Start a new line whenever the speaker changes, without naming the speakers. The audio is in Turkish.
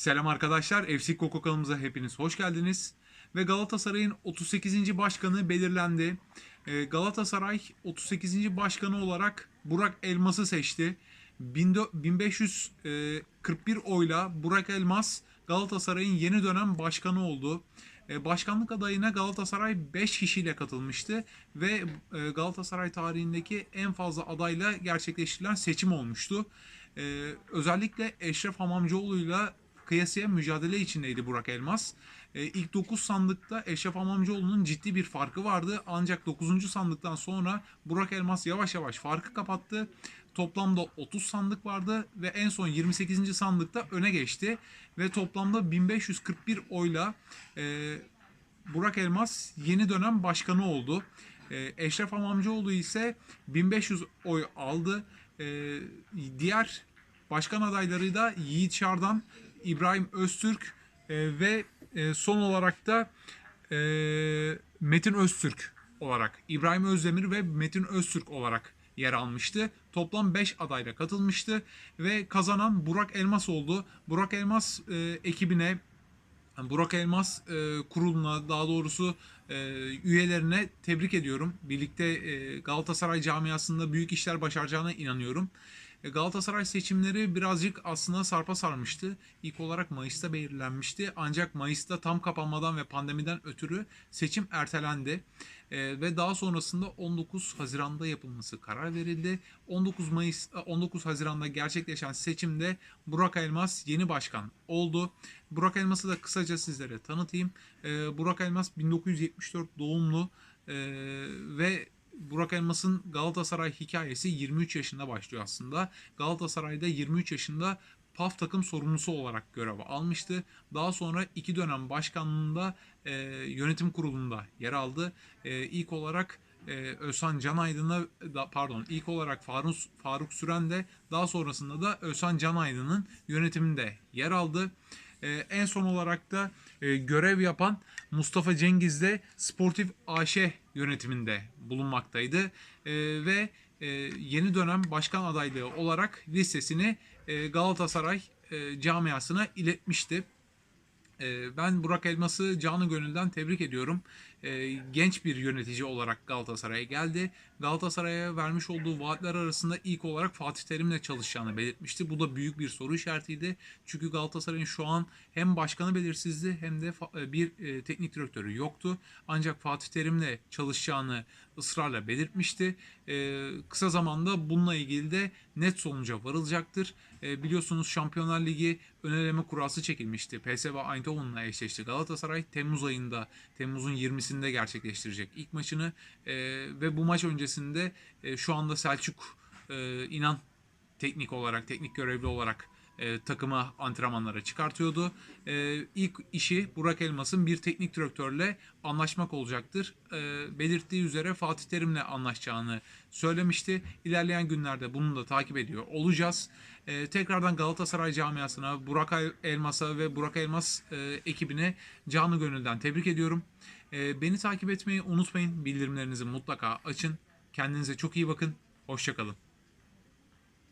Selam arkadaşlar, FC Koko kanalımıza hepiniz hoş geldiniz. Ve Galatasaray'ın 38. başkanı belirlendi. Ee, Galatasaray 38. başkanı olarak Burak Elmas'ı seçti. 1541 oyla Burak Elmas Galatasaray'ın yeni dönem başkanı oldu. Ee, Başkanlık adayına Galatasaray 5 kişiyle katılmıştı ve e, Galatasaray tarihindeki en fazla adayla gerçekleştirilen seçim olmuştu. Ee, özellikle Eşref Hamamcıoğlu'yla kıyasıya mücadele içindeydi Burak Elmas. Ee, ilk 9 sandıkta Eşref Hamamcıoğlu'nun ciddi bir farkı vardı. Ancak 9. sandıktan sonra Burak Elmas yavaş yavaş farkı kapattı. Toplamda 30 sandık vardı ve en son 28. sandıkta öne geçti. Ve toplamda 1541 oyla e, Burak Elmas yeni dönem başkanı oldu. E, Eşref Hamamcıoğlu ise 1500 oy aldı. E, diğer başkan adayları da Yiğit Şardan, İbrahim Öztürk e, ve e, son olarak da e, Metin Öztürk olarak İbrahim Özdemir ve Metin Öztürk olarak yer almıştı. Toplam 5 adayla katılmıştı ve kazanan Burak Elmas oldu. Burak Elmas ekibine Burak Elmas kuruluna daha doğrusu üyelerine tebrik ediyorum. Birlikte Galatasaray camiasında büyük işler başaracağına inanıyorum. E, Galatasaray seçimleri birazcık aslında sarpa sarmıştı. İlk olarak Mayıs'ta belirlenmişti. Ancak Mayıs'ta tam kapanmadan ve pandemiden ötürü seçim ertelendi. E, ve daha sonrasında 19 Haziran'da yapılması karar verildi. 19 Mayıs 19 Haziran'da gerçekleşen seçimde Burak Elmas yeni başkan oldu. Burak Elmas'ı da kısaca sizlere tanıtayım. E, Burak Elmas 1974 doğumlu e, ve Burak Elmas'ın Galatasaray hikayesi 23 yaşında başlıyor aslında. Galatasaray'da 23 yaşında PAF takım sorumlusu olarak görev almıştı. Daha sonra iki dönem başkanlığında e, yönetim kurulunda yer aldı. E, ilk olarak e, Özhan Canaydın'a da- pardon ilk olarak Faruk Faruk Süren de daha sonrasında da Özhan Canaydın'ın yönetiminde yer aldı. E, en son olarak da e, görev yapan Mustafa Cengiz de Sportif AŞ yönetiminde bulunmaktaydı. E, ve e, yeni dönem başkan adaylığı olarak listesini e, Galatasaray e, camiasına iletmişti. E, Ben Burak Elmas'ı canı gönülden tebrik ediyorum. E, Genç bir yönetici olarak Galatasaray'a geldi. Galatasaray'a vermiş olduğu vaatler arasında ilk olarak Fatih Terim'le çalışacağını belirtmişti. Bu da büyük bir soru işaretiydi. Çünkü Galatasaray'ın şu an hem başkanı belirsizdi hem de e, bir e, teknik direktörü yoktu. Ancak Fatih Terim'le çalışacağını ısrarla belirtmişti. E, Kısa zamanda bununla ilgili de net sonuca varılacaktır. E, Biliyorsunuz Şampiyonlar Ligi ön eleme kurası çekilmişti. PSV Eindhoven'la eşleşti. Galatasaray Temmuz ayında, Temmuz'un 20'sinde gerçekleştirecek ilk maçını E, ve bu maç öncesinde e, şu anda Selçuk e, İnan teknik olarak, teknik görevli olarak e, takıma antrenmanlara çıkartıyordu. E, ilk işi Burak Elmas'ın bir teknik direktörle anlaşmak olacaktır. E, belirttiği üzere Fatih Terim'le anlaşacağını söylemişti. İlerleyen günlerde bunu da takip ediyor olacağız. E, tekrardan Galatasaray camiasına, Burak Elmas'a ve Burak Elmas e, ekibine canı gönülden tebrik ediyorum. E, beni takip etmeyi unutmayın. Bildirimlerinizi mutlaka açın. Kendinize çok iyi bakın. Hoşçakalın.